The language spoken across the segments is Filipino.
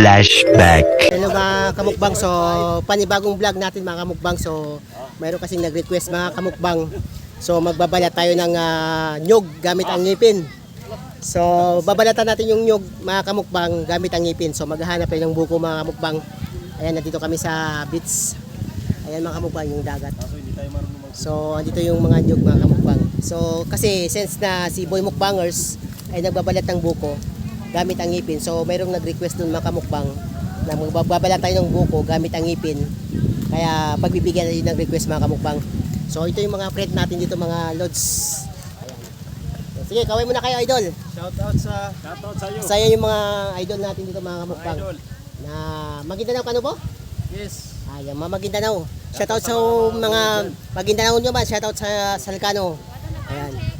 Flashback. Hello mga kamukbang, so panibagong vlog natin mga kamukbang. So mayroon kasing nag-request mga kamukbang. So magbabala tayo ng ah, nyug gamit ang ngipin. So babalatan natin yung nyug mga kamukbang gamit ang ngipin. So maghahanap tayo ng buko mga kamukbang. Ayan, nandito kami sa beach. Ayan mga kamukbang yung dagat. So andito yung mga nyug mga kamukbang. So kasi since na si Boy Mukbangers ay nagbabalat ng buko gamit ang ngipin. So mayroong nag-request nun mga kamukbang na magbabala tayo ng buko gamit ang ngipin. Kaya pagbibigyan natin ng request mga kamukbang. So ito yung mga friend natin dito mga lods. Ayan. Sige, kaway muna kayo idol. Shout out sa Shout out sa iyo. Saya yung mga idol natin dito mga kamukbang. Idol. Na Maguindanao ka no po? Yes. Ayan, mga Maguindanao. Shoutout sa mga Maguindanao nyo ba? Shoutout sa Salcano. Ayan.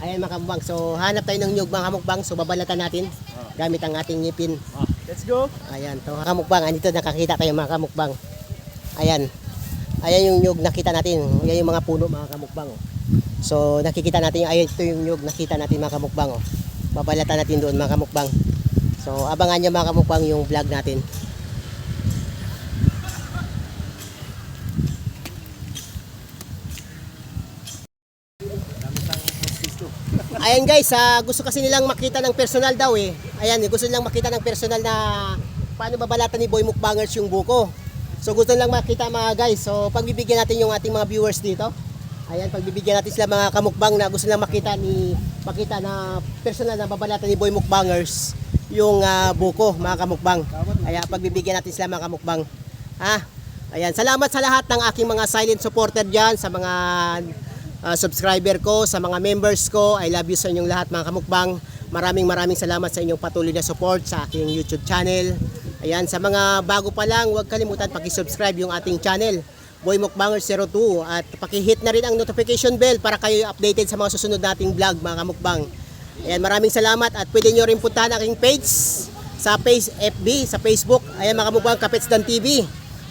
Ayan mga kamukbang. So hanap tayo ng nyug mga kamukbang. So babalatan natin gamit ang ating ngipin. Ah, let's go. Ayan, to mga kamukbang. Andito nakakita tayo mga kamukbang. Ayan. Ayan yung nyug nakita natin. Ayan yung mga puno mga kamukbang. oh. So nakikita natin yung, ayan ito yung nyug nakita natin mga kamukbang. Oh. Babalatan natin doon mga kamukbang. So abangan nyo mga kamukbang yung vlog natin. Ayan guys, ah, gusto kasi nilang makita ng personal daw eh. Ayan, gusto nilang makita ng personal na paano babalatan ni Boy Mukbangers yung buko. So gusto nilang makita mga guys. So pagbibigyan natin yung ating mga viewers dito. Ayan, pagbibigyan natin sila mga kamukbang na gusto nilang makita ni makita na personal na babalatan ni Boy Mukbangers yung ah, buko mga kamukbang. Kaya pagbibigyan natin sila mga kamukbang. Ha? Ayan, salamat sa lahat ng aking mga silent supporter diyan, sa mga uh, subscriber ko, sa mga members ko. I love you sa inyong lahat mga kamukbang. Maraming maraming salamat sa inyong patuloy na support sa aking YouTube channel. Ayan, sa mga bago pa lang, huwag kalimutan paki-subscribe yung ating channel. Boy Mukbanger 02 at paki-hit na rin ang notification bell para kayo updated sa mga susunod nating vlog mga kamukbang. Ayan, maraming salamat at pwede nyo rin puntahan aking page sa page FB, sa Facebook. Ayan mga kamukbang, Kapetsdan TV.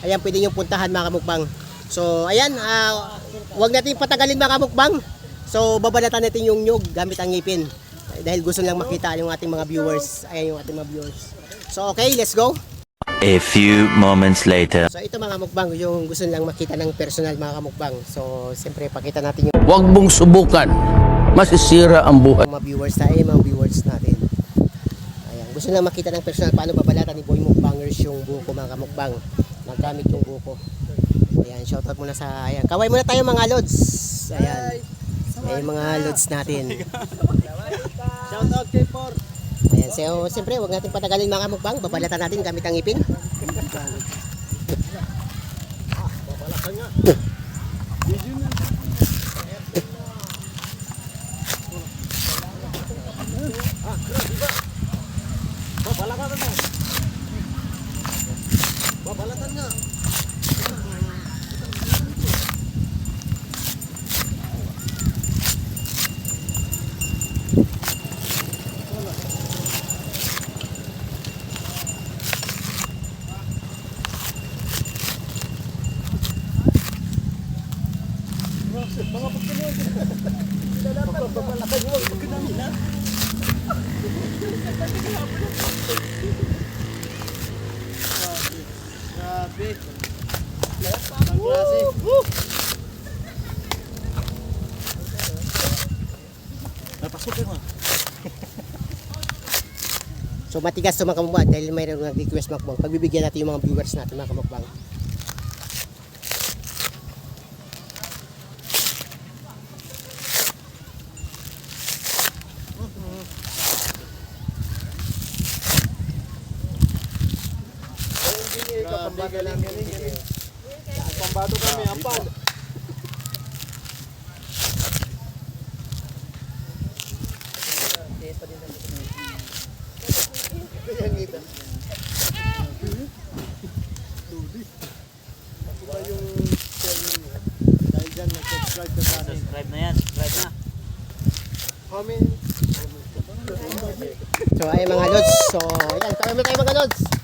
Ayan, pwede nyo puntahan mga kamukbang. So, ayan, ah, huwag natin patagalin mga kamukbang. So, babalatan natin yung nyug gamit ang ngipin. Dahil gusto lang makita yung ating mga viewers. Ayan yung ating mga viewers. So, okay, let's go. A few moments later. So, ito mga mukbang, yung gusto lang makita ng personal mga kamukbang. So, siyempre, pakita natin yung Huwag mong subukan. Masisira ang buhay. mga viewers tayo, mga viewers natin. Ayan, gusto lang makita ng personal paano babalatan ni Boy Mukbangers yung buko mga kamukbang. Nagamit yung buko. Ayan, shoutout muna sa, ayan, kaway muna tayo mga lods. Ayan, ayan yung mga lods natin. Shout out kay Por. Ayan, so, siyempre, huwag natin patagalin mga kamukbang, babalatan natin gamit ang ipin. Babalatan Grabe. Ang klase. Napasok mo. So, matigas to mga kamukbang dahil mayroong nag-request mga kamukbang. Pagbibigyan natin yung mga viewers natin mga kamukbang. Kapambado lang yan eh. Kapambado kami, ampal. Subscribe na yan, subscribe na. Comment. So, ay mga lods. So, ayan, mo tayo mga lods.